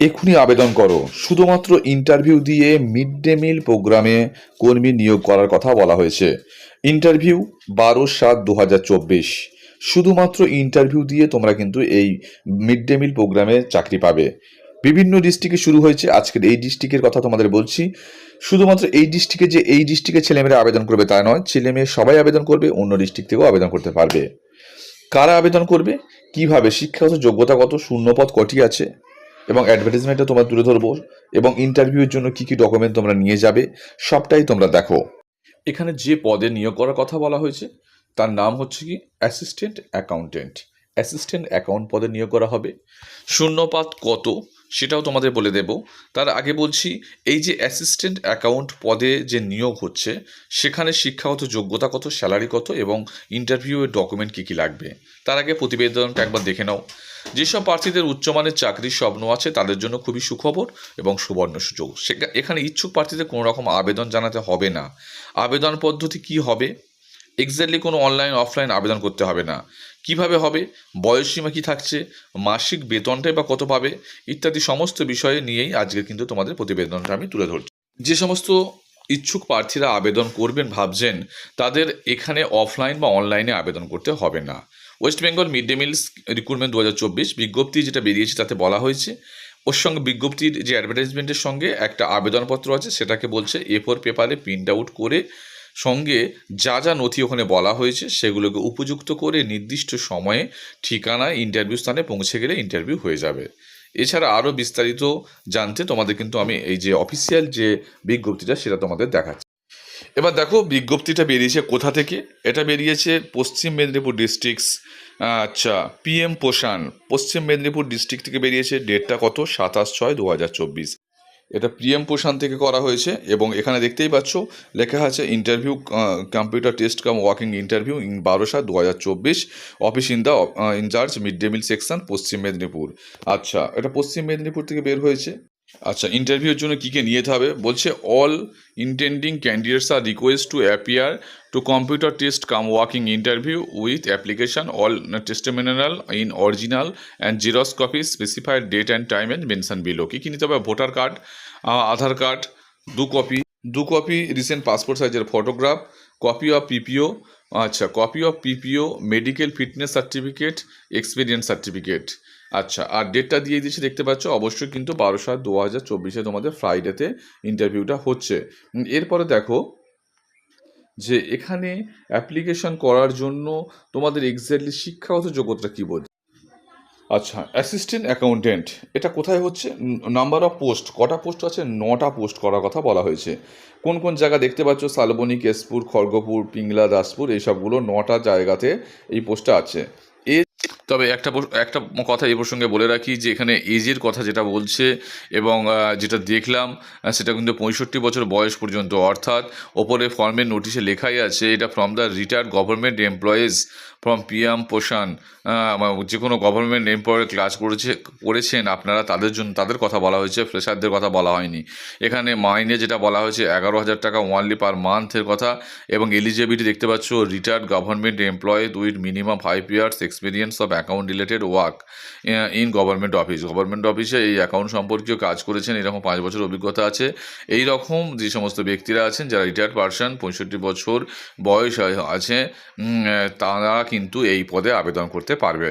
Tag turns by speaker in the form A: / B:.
A: এক্ষুনি আবেদন করো। শুধুমাত্র ইন্টারভিউ দিয়ে মিড ডে মিল প্রোগ্রামে কর্মী নিয়োগ করার কথা বলা হয়েছে। ইন্টারভিউ বারো সাত দু শুধুমাত্র ইন্টারভিউ দিয়ে তোমরা কিন্তু এই মিড ডে মিল প্রোগ্রামে চাকরি পাবে। বিভিন্ন ডিস্ট্রিক্টে শুরু হয়েছে। আজকের এই ডিস্ট্রিক্টের কথা তোমাদের বলছি। শুধুমাত্র এই ডিস্ট্রিক্টে যে এই ডিস্ট্রিক্টের ছেলেমেয়েরা আবেদন করবে তা নয়, ছেলেমেয়ে সবাই আবেদন করবে, অন্য ডিস্ট্রিক্ট থেকেও আবেদন করতে পারবে। কারা আবেদন করবে? কীভাবে? শিক্ষাগত যোগ্যতা কত শূন্যপদ কটি আছে? এবং অ্যাডভার্টাইজমেন্টে তোমরা তুলে ধরবো এবং ইন্টারভিউয়ের জন্য কি কি ডকুমেন্ট তোমরা নিয়ে যাবে, সবটাই তোমরা দেখো। এখানে যে পদে নিয়োগ করার কথা বলা হয়েছে, তার নাম হচ্ছে কি? অ্যাসিস্ট্যান্ট অ্যাকাউন্টেন্ট অ্যাসিস্ট্যান্ট অ্যাকাউন্ট পদে নিয়োগ করা হবে। শূন্যপাত কত? সেটাও তোমাদের বলে দেব। তার আগে বলছি, এই যে অ্যাসিস্ট্যান্ট অ্যাকাউন্ট পদে যে নিয়োগ হচ্ছে, সেখানে শিক্ষাগত যোগ্যতা কত স্যালারি কত এবং ইন্টারভিউয়ের ডকুমেন্ট কী কী লাগবে? তার আগে প্রতিবেদনটা একবার দেখে নাও। যেসব প্রার্থীদের উচ্চমানের চাকরির স্বপ্ন আছে, তাদের জন্য খুবই সুখবর এবং সুবর্ণ সুযোগ। এখানে ইচ্ছুক প্রার্থীদের কোনো রকম আবেদন জানাতে হবে না। আবেদন পদ্ধতি কি হবে? এক্স্যাক্টলি কোনো অনলাইন অফলাইন আবেদন করতে হবে না। কীভাবে হবে বয়সসীমা কি থাকছে, মাসিক বেতনটাই বা কত পাবে, ইত্যাদি সমস্ত বিষয়ে নিয়েই আজকে কিন্তু তোমাদের প্রতিবেদনটা আমি তুলে ধরছি। যে সমস্ত ইচ্ছুক প্রার্থীরা আবেদন করবেন, ভাবছেন, তাদের এখানে অফলাইন বা অনলাইনে আবেদন করতে হবে না। West Bengal mid day meals recruitment দু হাজার চব্বিশ বিজ্ঞপ্তি যেটা বেরিয়েছে তাতে বলা হয়েছে, ওর সঙ্গে বিজ্ঞপ্তির যে অ্যাডভার্টাইজমেন্টের সঙ্গে একটা আবেদনপত্র আছে, সেটাকে বলছে এ ফোর পেপারে প্রিন্ট আউট করে সঙ্গে যা যা নথি ওখানে বলা হয়েছে সেগুলোকে উপযুক্ত করে নির্দিষ্ট সময়ে ঠিকানায় ইন্টারভিউ স্থানে পৌঁছে গেলে ইন্টারভিউ হয়ে যাবে। এছাড়া আরও বিস্তারিত জানতে তোমাদের কিন্তু আমি এই যে অফিসিয়াল যে বিজ্ঞপ্তিটা সেটা তোমাদের দেখাচ্ছি। এবার দেখো বিজ্ঞপ্তিটা বেরিয়েছে কোথা থেকে? এটা বেরিয়েছে পশ্চিম মেদিনীপুর ডিস্ট্রিক্টস আচ্ছা পিএম পোষাণ পশ্চিম মেদিনীপুর ডিস্ট্রিক্ট থেকে বেরিয়েছে ডেটটা কত? সাতাশ ছয় দু হাজার চব্বিশ। এটা প্রিএম পোষাণ থেকে করা হয়েছে এবং এখানে দেখতেই পাচ্ছ, লেখা আছে interview computer test cum walking interview in বারো সাত দু হাজার চব্বিশ office in the in-charge mid day meal section Paschim Medinipur. আচ্ছা এটা পশ্চিম মেদিনীপুর থেকে বের হয়েছে। আচ্ছা ইন্টারভিউর জন্য কী কী নিয়ে যেতে হবে? বলছে all intending candidates are request to appear to computer test cum walking interview with application all testimonial in original and xerox copy specified date and time and mention below কী কী নিতে হবে? ভোটার কার্ড আধার কার্ড দু copy দু copy recent passport সাইজের photograph copy of PPO আচ্ছা copy of PPO medical fitness certificate experience certificate আচ্ছা আর ডেটটা দিয়ে দিয়েছে, দেখতে পাচ্ছ, অবশ্যই কিন্তু বারো সাত দু হাজার চব্বিশে তোমাদের ফ্রাইডেতে ইন্টারভিউটা হচ্ছে। এরপরে দেখো যে, এখানে অ্যাপ্লিকেশন করার জন্য তোমাদের এক্স্যাক্টলি শিক্ষাগত যোগ্যতা কী বলছে? আচ্ছা অ্যাসিস্ট্যান্ট অ্যাকাউন্টেন্ট এটা কোথায় হচ্ছে? নাম্বার অফ পোস্ট কটা পোস্ট আছে? নটা পোস্ট করার কথা বলা হয়েছে। কোন কোন জায়গা দেখতে পাচ্ছ? শালবনী, কেশপুর, খড়গপুর, পিংলা, দাসপুর, এইসবগুলো নটা জায়গাতে এই পোস্টটা আছে। তবে একটা একটা কথা এই প্রসঙ্গে বলে রাখি যে এখানে এজের কথা যেটা বলছে এবং যেটা দেখলাম সেটা কিন্তু পঁয়ষট্টি বছর বয়স পর্যন্ত। অর্থাৎ ওপরে ফর্মের নোটিশে লেখাই আছে, এটা from the retired government employees from PM পোষাণ যে কোনো গভর্নমেন্ট এমপ্লয়ের ক্লাস করেছে, করেছেন আপনারা, তাদের জন্য, তাদের কথা বলা হয়েছে ফ্রেশারদের কথা বলা হয়নি। এখানে মাইনে যেটা বলা হয়েছে, এগারো হাজার টাকা ওয়ানলি পার মান্থের কথা, এবং এলিজিবিলিটি দেখতে পাচ্ছ retired government employ with minimum five years experience of account related work in government office government অফিসে এই অ্যাকাউন্ট সম্পর্কীয় কাজ করেছেন, এরকম পাঁচ বছর অভিজ্ঞতা আছে। এই রকম যে সমস্ত ব্যক্তিরা আছেন, যারা রিটায়ার্ড পার্সন পঁয়ষট্টি বছর বয়স আছে তারা কিন্তু এই পদে আবেদন করতে পারবে।